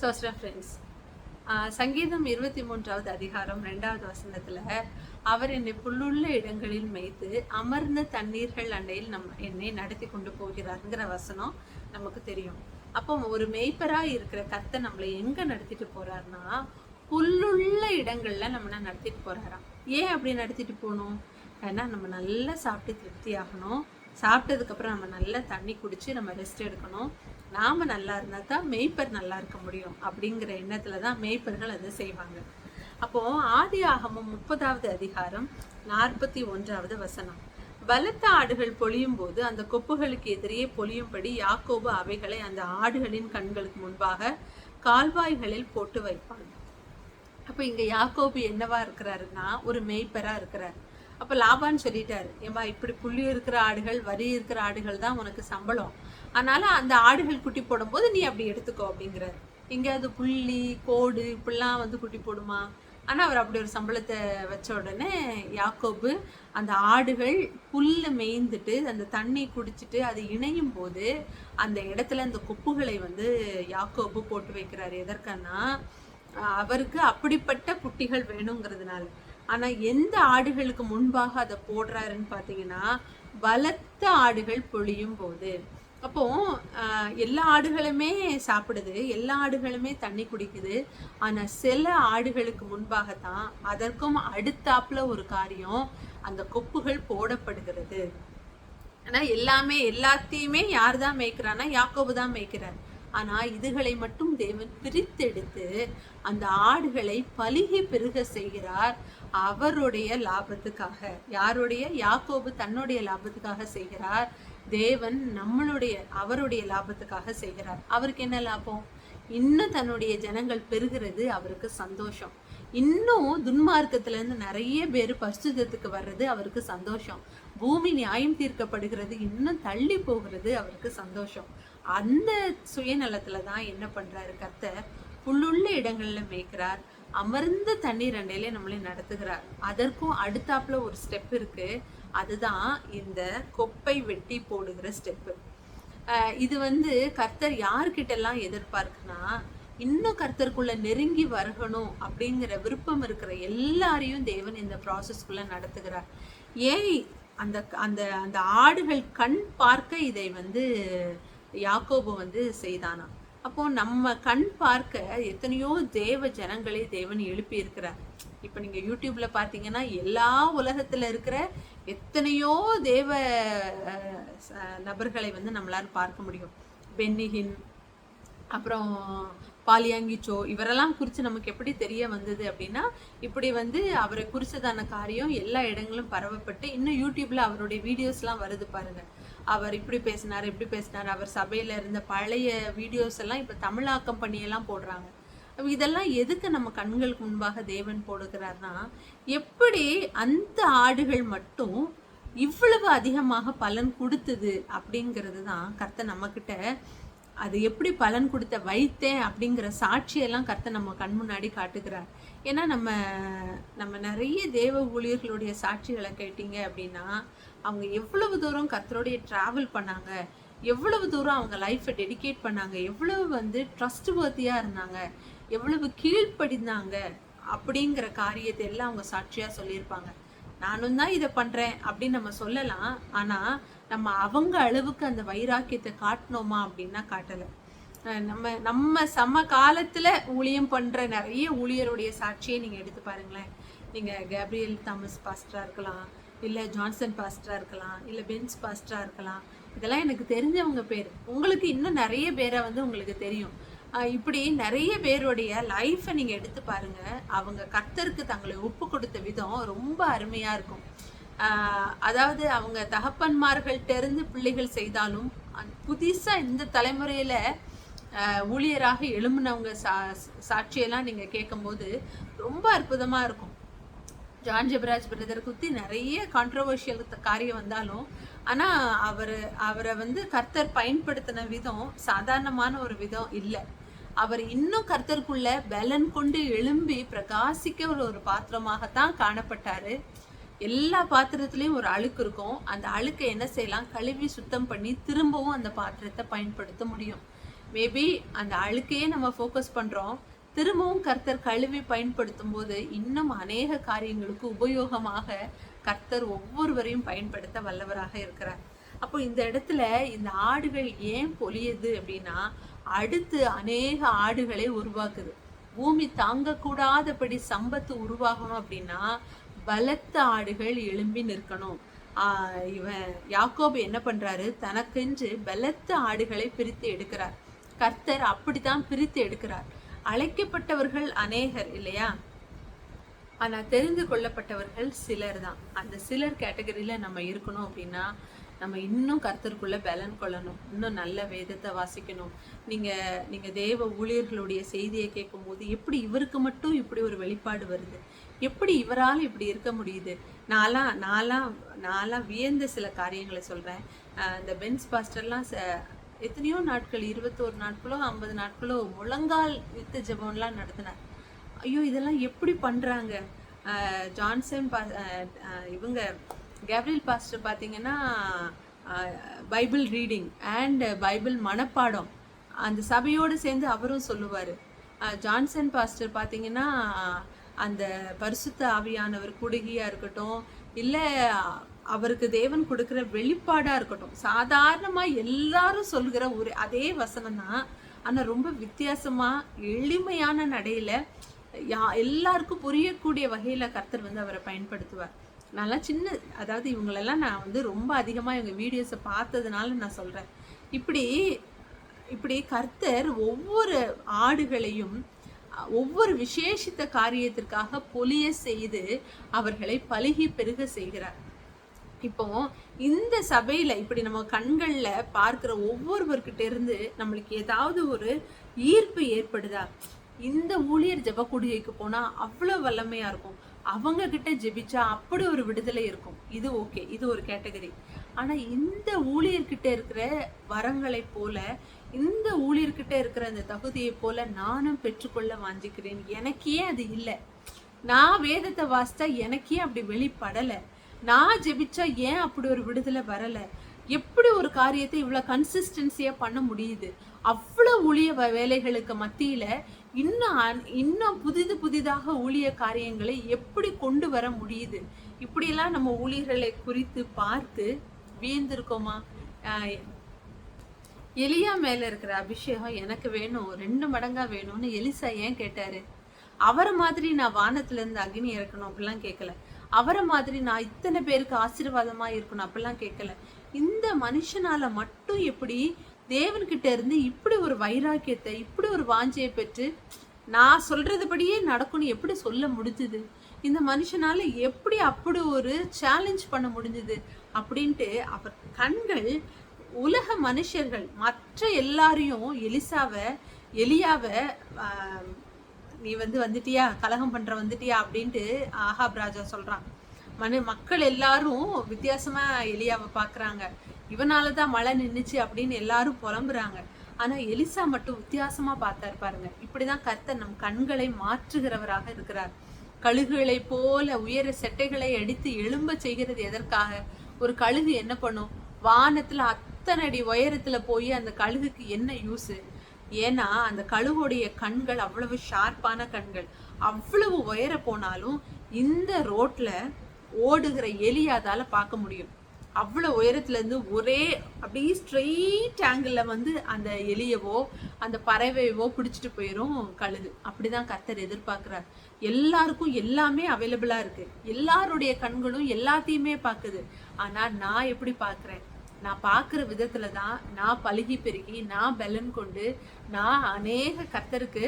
சோஸ்ரா friends சங்கீதம் இருபத்தி மூன்றாவது அதிகாரம் ரெண்டாவது வசனத்துல அவர் என்னை புல்லுள்ள இடங்களில் மேய்த்து அமர்ந்த தண்ணீர்கள் அண்டையில் நம் என்னை நடத்தி கொண்டு போகிறாருங்கிற வசனம் நமக்கு தெரியும். அப்போ ஒரு மேய்ப்பரா இருக்கிற கத்தை நம்மளை எங்க நடத்திட்டு போறாருன்னா புல்லுள்ள இடங்கள்ல நம்மளை நடத்திட்டு போறாராம். ஏன் அப்படி நடத்திட்டு போகணும்? ஏன்னா நம்ம நல்லா சாப்பிட்டு திருப்தி ஆகணும். சாப்பிட்டதுக்கப்புறம் நம்ம நல்லா தண்ணி குடிச்சு நம்ம ரெஸ்ட் எடுக்கணும். நாம் நல்லா இருந்தால் தான் மேய்ப்பர் நல்லா இருக்க முடியும் அப்படிங்கிற எண்ணத்தில் தான் மேய்ப்பர்கள் அதை செய்வாங்க. அப்போ ஆதி ஆகமும் முப்பதாவது அதிகாரம் நாற்பத்தி ஒன்றாவது வசனம். பலத்த ஆடுகள் பொழியும் போது அந்த கொப்புகளுக்கு எதிரே பொழியும்படி யாக்கோபு அவைகளை அந்த ஆடுகளின் கண்களுக்கு முன்பாக கால்வாய்களில் போட்டு வைப்பான். அப்போ இங்கே யாக்கோபு என்னவா இருக்கிறாருன்னா ஒரு மெய்ப்பராக இருக்கிறார். அப்ப லாபான்னு சொல்லிட்டாரு. ஏம்பா இப்படி புள்ளி இருக்கிற ஆடுகள் வரி இருக்கிற ஆடுகள் தான் உனக்கு சம்பளம். அதனால அந்த ஆடுகள் குட்டி போடும்போது நீ அப்படி எடுத்துக்கோ அப்படிங்கிறார். எங்கேயாவது புள்ளி கோடு இப்படிலாம் வந்து குட்டி போடுமா? ஆனா அவர் அப்படி ஒரு சம்பளத்தை வச்ச உடனே யாக்கோபு அந்த ஆடுகள் புல்லு மேய்ந்துட்டு அந்த தண்ணி குடிச்சிட்டு அது இணையும் போது அந்த இடத்துல அந்த கொப்புகளை வந்து யாக்கோபு போட்டு வைக்கிறாரு. எதற்கன்னா அவருக்கு அப்படிப்பட்ட குட்டிகள் வேணுங்கிறதுனால. ஆனா எந்த ஆடுகளுக்கு முன்பாக அதை போடுறாருன்னு பார்த்தீங்கன்னா பலத்த ஆடுகள் பொழியும் போது. அப்போ எல்லா ஆடுகளுமே சாப்பிடுது எல்லா ஆடுகளுமே தண்ணி குடிக்குது. ஆனா சில ஆடுகளுக்கு முன்பாகத்தான் அதற்கும் அடுத்தாப்புல ஒரு காரியம் அந்த கொப்புகள் போடப்படுகிறது. ஆனா எல்லாமே எல்லாத்தையுமே யார் தான் மேய்க்கிறான்னா யாக்கோபு தான் மேய்க்கிறார். ஆனால் இதுகளை மட்டும் தேவன் பிரித்தெடுத்து அந்த ஆடுகளை பலிகி பெருக செய்கிறார் அவருடைய லாபத்துக்காக. யாருடைய? யாக்கோபு தன்னுடைய லாபத்துக்காக செய்கிறார். தேவன் நம்மளுடைய அவருடைய லாபத்துக்காக செய்கிறார். அவருக்கு என்ன லாபம்? இன்னும் தன்னுடைய ஜனங்கள் பெருகிறது அவருக்கு சந்தோஷம். இன்னும் துன்மார்க்கத்திலேருந்து நிறைய பேர் பரிசுத்தத்துக்கு வர்றது அவருக்கு சந்தோஷம். பூமி நியாயம் தீர்க்கப்படுகிறது இன்னும் தள்ளி போகிறது அவருக்கு சந்தோஷம். அந்த சுயநலத்துல தான் என்ன பண்றாரு கர்த்தர்? புல்லுள்ள இடங்கள்ல மேய்க்கிறார். அமர்ந்த தண்ணீர் அண்டையில நம்மளை நடத்துகிறார். அதற்கும் அடுத்தாப்புல ஒரு ஸ்டெப் இருக்கு. அதுதான் இந்த கொப்பை வெட்டி போடுகிற ஸ்டெப்பு இது வந்து கர்த்தர் யார்கிட்ட எல்லாம் எதிர்பார்க்குன்னா இன்னும் கர்த்தருக்குள்ள நெருங்கி வரணும் அப்படிங்கிற விருப்பம் இருக்கிற எல்லாரையும் தேவன் இந்த ப்ராசஸ்க்குள்ள நடத்துகிறார். ஏன் அந்த அந்த அந்த ஆடுகள் கண் பார்க்க இதை வந்து யாக்கோபு வந்து செய்தானா? அப்போ நம்ம கண் பார்க்க எத்தனையோ தேவ ஜனங்களை தேவன் எழுப்பி இருக்கிறார் இப்போ நீங்கள் யூடியூப்ல பார்த்தீங்கன்னா எல்லா உலகத்தில் இருக்கிற எத்தனையோ தேவ நபர்களை வந்து நம்மளால பார்க்க முடியும். பென்னிகின் அப்புறம் பாலியாங்கிச்சோ இவரெல்லாம் குறித்து நமக்கு எப்படி தெரிய வந்தது அப்படின்னா இப்படி வந்து அவரை குறித்ததான காரியம் எல்லா இடங்களும் பரவப்பட்டு இன்னும் யூடியூப்ல அவருடைய வீடியோஸ்லாம் வருது பாருங்கள் அவர் இப்படி பேசினார் இப்படி பேசினார். அவர் சபையில் இருந்த பழைய வீடியோஸ் எல்லாம் இப்போ தமிழாக்கம் பண்ணியெல்லாம் போடுறாங்க. இதெல்லாம் எதுக்கு நம்ம கண்களுக்கு முன்பாக தேவன் போடுகிறார்னா எப்படி அந்த ஆடுகள் மட்டும் இவ்வளவு அதிகமாக பலன் கொடுத்தது அப்படிங்கிறது தான் கர்த்தர் நம்மக்கிட்ட அது எப்படி பலன் கொடுத்த வைத்தேன் அப்படிங்கிற சாட்சியெல்லாம் கர்த்தர் நம்ம கண் முன்னாடி காட்டுகிறார். ஏன்னா நம்ம நம்ம நிறைய தேவ ஊழியர்களுடைய சாட்சிகளை கேட்டீங்க அப்படின்னா அவங்க எவ்வளவு தூரம் கர்த்தருடைய ட்ராவல் பண்ணாங்க எவ்வளவு தூரம் அவங்க லைஃப்பை டெடிகேட் பண்ணாங்க எவ்வளவு வந்து ட்ரஸ்ட் வர்த்தியாக இருந்தாங்க எவ்வளவு கீழ்ப்படிந்தாங்க அப்படிங்கிற காரியத்தை எல்லாம் அவங்க சாட்சியாக சொல்லியிருப்பாங்க. நானும் தான் இதை பண்றேன் அப்படின்னு நம்ம சொல்லலாம். ஆனா நம்ம அவங்க அளவுக்கு அந்த வைராக்கியத்தை காட்டினோமா அப்படின்னா காட்டலை. நம்ம நம்ம சம காலத்துல ஊழியம் பண்ற நிறைய ஊழியருடைய சாட்சியை நீங்க எடுத்து பாருங்களேன். நீங்க கேப்ரியல் தாமஸ் பாஸ்டரா இருக்கலாம் இல்ல ஜான்சன் பாஸ்டரா இருக்கலாம் இல்ல பென்ஸ் பாஸ்டரா இருக்கலாம். இதெல்லாம் எனக்கு தெரிஞ்சவங்க பேர். உங்களுக்கு இன்னும் நிறைய பேரை வந்து உங்களுக்கு தெரியும். இப்படி நிறைய பேருடைய லைஃப்பை நீங்கள் எடுத்து பாருங்கள் அவங்க கர்த்தருக்கு தங்களை ஒப்பு கொடுத்த விதம் ரொம்ப அருமையாக இருக்கும். அதாவது அவங்க தகப்பன்மார்கள்ட்ட இருந்து பிள்ளைகள் செய்தாலும் புதுசாக இந்த தலைமுறையில் ஊழியராக எழும்பினவங்க சா சாட்சியெல்லாம் நீங்கள் கேட்கும்போது ரொம்ப அற்புதமாக இருக்கும். ஜான் ஜெபராஜ் பிரதர் குத்தி நிறைய கான்ட்ரவர்ஷியல் காரியம் வந்தாலும் ஆனால் அவர் அவரை வந்து கர்த்தர் பயன்படுத்தின விதம் சாதாரணமான ஒரு விதம் இல்லை. அவர் இன்னும் கர்த்தருக்குள்ள பலன் கொண்டு எழும்பி பிரகாசிக்க ஒரு ஒரு பாத்திரமாகத்தான் காணப்பட்டாரு. எல்லா பாத்திரத்துலயும் ஒரு அழுக்கு இருக்கும். அந்த அழுக்கை என்ன செய்யலாம்? கழுவி சுத்தம் பண்ணி திரும்பவும் அந்த பாத்திரத்தை பயன்படுத்த முடியும். மேபி அந்த அழுக்கையே நம்ம ஃபோக்கஸ் பண்றோம். திரும்பவும் கர்த்தர் கழுவி பயன்படுத்தும் போது இன்னும் அநேக காரியங்களுக்கு உபயோகமாக கர்த்தர் ஒவ்வொருவரையும் பயன்படுத்த வல்லவராக இருக்கிறார். அப்போ இந்த இடத்துல இந்த ஆடுகள் ஏன் பொலியுது அப்படின்னா அடுத்து அநேக ஆடுகளை உருவாக்குது. பூமி தாங்கக்கூடாதபடி சம்பத்து உருவாகணும் அப்படின்னா பலத்த ஆடுகள் எழும்பி நிற்கணும். இவன் யாக்கோபு என்ன பண்றாரு? தனக்கென்று பலத்த ஆடுகளை பிரித்து எடுக்கிறார். கர்த்தர் அப்படித்தான் பிரித்து எடுக்கிறார். அழைக்கப்பட்டவர்கள் அநேகர் இல்லையா? ஆனா தெரிந்து கொள்ளப்பட்டவர்கள் சிலர் தான் அந்த சிலர் கேட்டகரியில நம்ம இருக்கணும் அப்படின்னா நம்ம இன்னும் கர்த்தருக்குள்ள பலன் கொள்ளணும். இன்னும் நல்ல வேதத்தை வாசிக்கணும். நீங்க நீங்க தேவ ஊழியர்களுடைய செய்தியை கேட்கும் போது எப்படி இவருக்கு மட்டும் இப்படி ஒரு வெளிப்பாடு வருது? எப்படி இவரால் இப்படி இருக்க முடியுது? நான்லாம் நான்லாம் நான்லாம் வியந்த சில காரியங்களை சொல்றேன். இந்த பென்ஸ் பாஸ்டர்லாம் ச- எத்தனையோ நாட்கள் இருபத்தோரு நாட்களோ ஐம்பது நாட்களோ முழங்கால் யுத்த ஜெபம்லாம் நடத்தினார். ஐயோ இதெல்லாம் எப்படி பண்றாங்க? ஜான்சன் பா இவங்க கேப்ரியல் பாஸ்டர் பார்த்தீங்கன்னா பைபிள் ரீடிங் அண்ட் பைபிள் மனப்பாடம் அந்த சபையோடு சேர்ந்து அவரும் சொல்லுவார். ஜான்சன் பாஸ்டர் பார்த்தீங்கன்னா அந்த பரிசுத்த ஆவியானவர் குடுகியாக இருக்கட்டும் இல்லை அவருக்கு தேவன் கொடுக்குற வெளிப்பாடாக இருக்கட்டும் சாதாரணமாக எல்லாரும் சொல்கிற ஒரு அதே வசனம் தான். ஆனால் ரொம்ப வித்தியாசமாக எளிமையான நடையில் யா எல்லாருக்கும் புரியக்கூடிய வகையில் கர்த்தர் வந்து அவரை பயன்படுத்துவார். நான்லாம் சின்ன அதாவது இவங்களெல்லாம் நான் வந்து ரொம்ப அதிகமாக இவங்க வீடியோஸை பார்த்ததுனால நான் சொல்கிறேன் இப்படி இப்படி கர்த்தர் ஒவ்வொரு ஆடுகளையும் ஒவ்வொரு விசேஷித்த காரியத்திற்காக பொலிய செய்து அவர்களை பழுகி பெருக செய்கிறார். இப்போ இந்த சபையில் இப்படி நம்ம கண்களில் பார்க்குற ஒவ்வொருவர்கிட்ட இருந்து நம்மளுக்கு ஏதாவது ஒரு ஈர்ப்பு ஏற்படுதா? இந்த ஊழியர் ஜெபக்குடிகைக்கு போனால் அவ்வளோ வல்லமையாக இருக்கும். அவங்க கிட்ட ஜெபிச்சா அப்படி ஒரு விடுதலை இருக்கும். இது ஓகே இது ஒரு கேட்டகரி ஆனா இந்த ஊழியர்கிட்ட இருக்கிற வரங்களை போல இந்த ஊழியர்கிட்ட இருக்கிற அந்த தகுதியை போல நானும் பெற்றுக்கொள்ள வாஞ்சிக்கிறேன். எனக்கே அது இல்லை. நான் வேதத்தை வாசித்தா எனக்கே அப்படி வெளிப்படலை. நான் ஜெபிச்சா ஏன் அப்படி ஒரு விடுதலை வரலை? எப்படி ஒரு காரியத்தை இவ்வளோ கன்சிஸ்டன்சியாக பண்ண முடியுது? அவ்வளோ ஊழிய வேலைகளுக்கு மத்தியில் இன்னும் இன்னும் புதிது புதிதாக ஊழிய காரியங்களை எப்படி கொண்டு வர முடியுது? இப்படியெல்லாம் நம்ம ஊழியர்களை குறித்து பார்த்து வியந்திருக்கோமா? எலியா மேல இருக்கிற அபிஷேகம் எனக்கு வேணும் ரெண்டு மடங்கா வேணும்னு எலிசா ஏன் கேட்டாரு? அவரை மாதிரி நான் வானத்துல இருந்து அக்னி இறக்கணும் அப்படிலாம் கேட்கல அவரை மாதிரி நான் இத்தனை பேருக்கு ஆசீர்வாதமா இருக்கணும் அப்படிலாம் கேட்கல இந்த மனுஷனால மட்டும் எப்படி தேவன்கிட்ட இருந்து இப்படி ஒரு வைராக்கியத்தை இப்படி ஒரு வாஞ்சையை பெற்று நான் சொல்றதுபடியே நடக்கும்னு எப்படி சொல்ல முடிஞ்சுது? இந்த மனுஷனால எப்படி அப்படி ஒரு சேலஞ்ச் பண்ண முடிஞ்சுது? அப்படின்ட்டு அவர் கண்கள் உலக மனுஷர்கள் மற்ற எல்லாரையும் எலிசாவை எலியாவை நீ வந்து வந்துட்டியா? கலகம் பண்ற வந்துட்டியா? அப்படின்ட்டு ஆஹாப் ராஜா சொல்றான். மனு மக்கள் எல்லாரும் வித்தியாசமா எலியாவை பார்க்கறாங்க இவனால தான் மழை நின்றுச்சு அப்படின்னு எல்லாரும் புலம்புறாங்க. ஆனா எலிசா மட்டும் வித்தியாசமா பார்த்தா பாருங்க. இப்படிதான் கர்த்தர் நம் கண்களை மாற்றுகிறவராக இருக்கிறார். கழுகுகளை போல உயர செட்டைகளை அடித்து எழும்ப செய்கிறது எதற்காக? ஒரு கழுகு என்ன பண்ணும்? வானத்துல அத்தனை அடி உயரத்துல போய் அந்த கழுகுக்கு என்ன யூஸ் ஏன்னா அந்த கழுகுடைய கண்கள் அவ்வளவு ஷார்ப்பான கண்கள். அவ்வளவு உயர போனாலும் இந்த ரோட்ல ஓடுகிற எலி அதால பார்க்க முடியும். அவ்வளோ உயரத்துலேருந்து ஒரே அப்படியே ஸ்ட்ரெயிட் ஆங்கிளில் வந்து அந்த எலியவோ அந்த பறவையவோ பிடிச்சிட்டு போயிரும் அப்படி அப்படிதான் கர்த்தர் எதிர்பார்க்குறார். எல்லாருக்கும் எல்லாமே அவைலபிளாக இருக்குது எல்லாருடைய கண்களும் எல்லாத்தையுமே பார்க்குது. ஆனால் நான் எப்படி பார்க்குறேன்? நான் பார்க்குற விதத்தில் தான் நான் பழுகி பெருகி நான் பலன் கொண்டு நான் அநேக கர்த்தருக்கு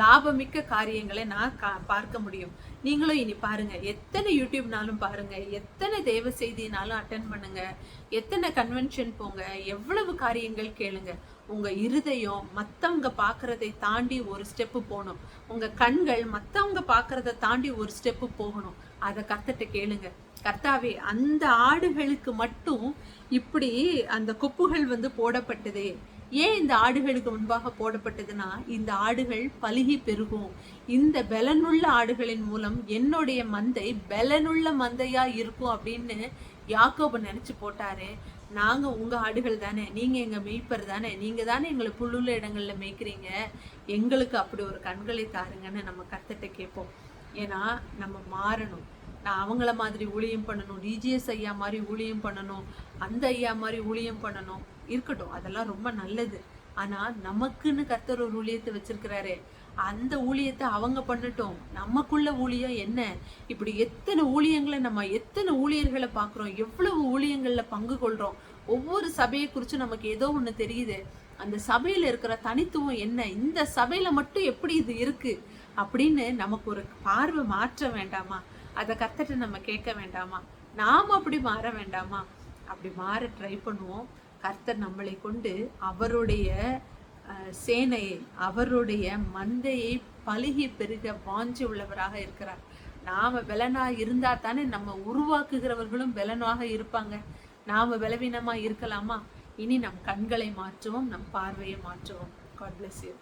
லாபமிக்க காரியங்களை நான் கா பார்க்க முடியும். நீங்களும் இனி பாருங்க. எத்தனை யூடியூப்னாலும் பாருங்க. எத்தனை தேவ செய்தினாலும் அட்டன் பண்ணுங்க. எத்தனை கன்வென்ஷன் போங்க. எவ்வளவு காரியங்கள் கேளுங்க. உங்க இருதயம் மத்தவங்க பார்க்குறதை தாண்டி ஒரு ஸ்டெப்பு போகணும். உங்க கண்கள் மத்தவங்க பார்க்குறத தாண்டி ஒரு ஸ்டெப்பு போகணும். அதை கத்துட்டு கேளுங்க. கர்த்தாவே அந்த ஆடுகளுக்கு மட்டும் இப்படி அந்த கொப்புகள் வந்து போடப்பட்டதே. ஏன் இந்த ஆடுகளுக்கு முன்பாக போடப்பட்டதுன்னா இந்த ஆடுகள் பழுகி பெருகும். இந்த பலனுள்ள ஆடுகளின் மூலம் என்னுடைய மந்தை பலனுள்ள மந்தையா இருக்கும் அப்படின்னு யாக்கோபு நினைச்சு போட்டாரு. நாங்க உங்க ஆடுகள் தானே நீங்க எங்க மேய்ப்பர் தானே நீங்க தானே எங்களை புல்லுள்ள இடங்கள்ல மேய்க்கிறீங்க. எங்களுக்கு அப்படி ஒரு கண்களை தாருங்கன்னு நம்ம கர்த்தர்ட்ட கேட்போம். ஏன்னா நம்ம மாறணும். நான் அவங்கள மாதிரி ஊழியம் பண்ணணும் டிஜிஎஸ் ஐயா மாதிரி ஊழியம் பண்ணணும் அந்த ஐயா மாதிரி ஊழியம் பண்ணணும். இருக்கட்டும். அதெல்லாம் ரொம்ப நல்லது. ஆனா நமக்குன்னு கர்த்தர் ஒரு ஊழியத்தை வச்சிருக்கிறாரே அந்த ஊழியத்தை அவங்க பண்ணட்டும். நமக்குள்ள ஊழியம் என்ன? இப்படி எத்தனை ஊழியங்களை நம்ம எத்தனை ஊழியர்களை பார்க்குறோம்? எவ்வளவு ஊழியங்களில் பங்கு கொள்றோம்? ஒவ்வொரு சபையை குறித்து நமக்கு ஏதோ ஒன்று தெரியுது. அந்த சபையில் இருக்கிற தனித்துவம் என்ன? இந்த சபையில் மட்டும் எப்படி இது இருக்கு? அப்படின்னு நமக்கு ஒரு பார்வை மாற்ற வேண்டாமா? அதை கத்துட்டு நம்ம கேட்க வேண்டாமா? நாம் அப்படி மாற வேண்டாமா? அப்படி மாற ட்ரை பண்ணுவோம். கர்த்தர் நம்மளை கொண்டு அவருடைய சேனையை அவருடைய மந்தையை பழுகி பெருக வாஞ்சி உள்ளவராக இருக்கிறார். நாம் பலனாக இருந்தால் தானே நம்ம உருவாக்குகிறவர்களும் பலனாக இருப்பாங்க. நாம் பலவீனமாக இருக்கலாமா? இனி நம் கண்களை மாற்றுவோம் நம் பார்வையை மாற்றுவோம். God bless you